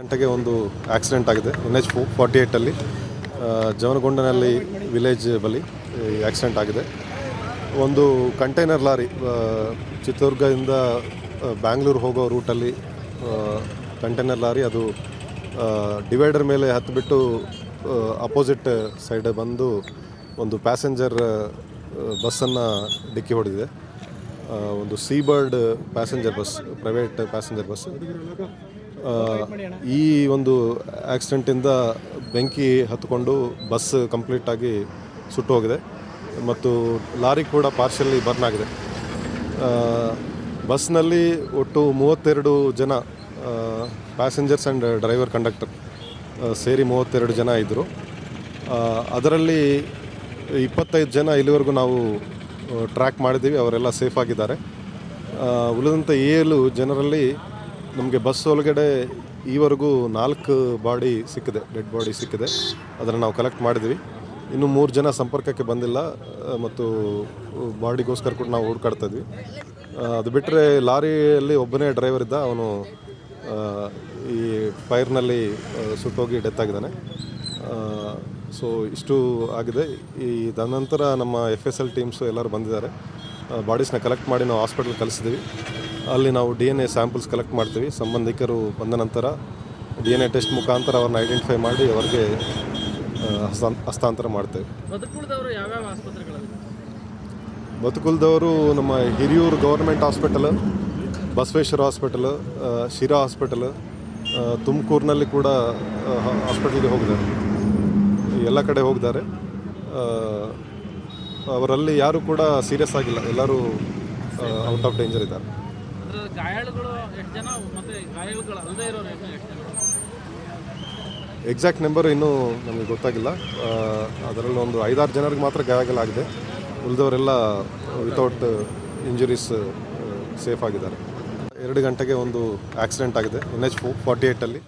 ಗಂಟೆಗೆ ಒಂದು ಆಕ್ಸಿಡೆಂಟ್ ಆಗಿದೆ. ಎನ್ ಎಚ್ ಫೋ ಫಾರ್ಟಿ ಏಯ್ಟಲ್ಲಿ ಜವನಗೊಂಡನಲ್ಲಿ ವಿಲೇಜ್ ಬಳಿ ಆಕ್ಸಿಡೆಂಟ್ ಆಗಿದೆ. ಒಂದು ಕಂಟೈನರ್ ಲಾರಿ ಚಿತ್ರದುರ್ಗದಿಂದ ಬ್ಯಾಂಗ್ಳೂರು ಹೋಗೋ ರೂಟಲ್ಲಿ ಕಂಟೈನರ್ ಲಾರಿ ಅದು ಡಿವೈಡರ್ ಮೇಲೆ ಹತ್ತಿಬಿಟ್ಟು ಅಪೋಸಿಟ್ ಸೈಡ್ ಬಂದು ಒಂದು ಪ್ಯಾಸೆಂಜರ್ ಬಸ್ಸನ್ನು ಡಿಕ್ಕಿ ಹೊಡೆದಿದೆ. ಒಂದು Seabird passenger bus private passenger bus ಈ ಒಂದು ಆಕ್ಸಿಡೆಂಟಿಂದ ಬೆಂಕಿ ಹತ್ಕೊಂಡು ಬಸ್ ಕಂಪ್ಲೀಟಾಗಿ ಸುಟ್ಟು ಹೋಗಿದೆ. ಮತ್ತು ಲಾರಿ ಕೂಡ ಪಾರ್ಷಲಿ ಬರ್ನ್ ಆಗಿದೆ. ಬಸ್ನಲ್ಲಿ ಒಟ್ಟು ಮೂವತ್ತೆರಡು ಜನ ಪ್ಯಾಸೆಂಜರ್ಸ್ ಆ್ಯಂಡ್ ಡ್ರೈವರ್ ಕಂಡಕ್ಟರ್ ಸೇರಿ ಮೂವತ್ತೆರಡು ಜನ ಇದ್ದರು ಅದರಲ್ಲಿ ಇಪ್ಪತ್ತೈದು ಜನ ಇಲ್ಲಿವರೆಗೂ ನಾವು ಟ್ರ್ಯಾಕ್ ಮಾಡಿದ್ದೀವಿ. ಅವರೆಲ್ಲ ಸೇಫ್ ಆಗಿದ್ದಾರೆ. ಆ, ಉಳಿದಂಥ ಏಳು ಜನರಲ್ಲಿ ನಮಗೆ ಬಸ್ ಒಳಗಡೆ ಈವರೆಗೂ ನಾಲ್ಕು ಬಾಡಿ ಸಿಕ್ಕಿದೆ ಡೆಡ್ ಬಾಡಿ ಸಿಕ್ಕಿದೆ. ಅದನ್ನು ನಾವು ಕಲೆಕ್ಟ್ ಮಾಡಿದ್ವಿ. ಇನ್ನು ಮೂರು ಜನ ಸಂಪರ್ಕಕ್ಕೆ ಬಂದಿಲ್ಲ ಮತ್ತು ಬಾಡಿಗೋಸ್ಕರ ಕೂಡ ನಾವು ಹುಡುಕಾಡ್ತಾ ಇದ್ವಿ. ಅದು ಬಿಟ್ಟರೆ ಲಾರಿಯಲ್ಲಿ ಒಬ್ಬನೇ ಡ್ರೈವರ್ ಇದ್ದ, ಅವನು ಈ ಫೈರ್ನಲ್ಲಿ ಸುಟ್ಟೋಗಿ ಡೆತ್ ಆಗಿದ್ದಾನೆ. ಸೊ ಇಷ್ಟು ಆಗಿದೆ. ಈ ತದನಂತರ ನಮ್ಮ ಎಫ್ ಎಸ್ ಎಲ್ ಟೀಮ್ಸು ಎಲ್ಲರೂ ಬಂದಿದ್ದಾರೆ. ಬಾಡೀಸ್ನ ಕಲೆಕ್ಟ್ ಮಾಡಿ ನಾವು ಹಾಸ್ಪಿಟ್ಲ್ ಕಳಿಸಿದ್ವಿ. ಅಲ್ಲಿ ನಾವು D N A samples collect ಮಾಡ್ತೀವಿ. ಸಂಬಂಧಿಕರು ಬಂದ ನಂತರ ಡಿ ಎನ್ ಎ ಟೆಸ್ಟ್ ಮುಖಾಂತರ ಅವ್ರನ್ನ ಐಡೆಂಟಿಫೈ ಮಾಡಿ ಅವರಿಗೆ ಹಸ್ತಾಂತರ ಮಾಡ್ತೇವೆ. ಬದುಕುಲ್ದವರು ನಮ್ಮ Hiriyur government hospital Basaveshwara hospital Sira hospital ತುಮಕೂರಿನಲ್ಲಿ ಕೂಡ ಹಾಸ್ಪಿಟಲ್ಗೆ ಹೋಗಿದ್ದಾರೆ. ಎಲ್ಲ ಕಡೆ ಹೋಗಿದ್ದಾರೆ. ಅವರಲ್ಲಿ ಯಾರೂ ಕೂಡ ಸೀರಿಯಸ್ ಆಗಿಲ್ಲ. ಎಲ್ಲರೂ ಔಟ್ ಆಫ್ ಡೇಂಜರ್ ಇದ್ದಾರೆ. ಗಾಯಾಳುಗಳು ಎಷ್ಟು ಜನ ಮತ್ತೆ ಗಾಯಾಳುಗಳು ಅಲ್ಲದೆ ಇರೋರು ಎಕ್ಸಾಕ್ಟ್ ನಂಬರ್ ಇನ್ನೂ ನಮಗೆ ಗೊತ್ತಾಗಿಲ್ಲ. ಅದರಲ್ಲಿ ಒಂದು ಐದಾರು ಜನರಿಗೆ ಮಾತ್ರ ಗಾಯಗಳಾಗಿದೆ ಉಳಿದವರೆಲ್ಲ ವಿತೌಟ್ ಇಂಜುರೀಸ್ ಸೇಫ್ ಆಗಿದ್ದಾರೆ. ಎರಡು ಗಂಟೆಗೆ ಒಂದು ಆಕ್ಸಿಡೆಂಟ್ ಆಗಿದೆ ಎನ್ ಎಚ್ ಫೋ ಫಾರ್ಟಿ ಏಯ್ಟಲ್ಲಿ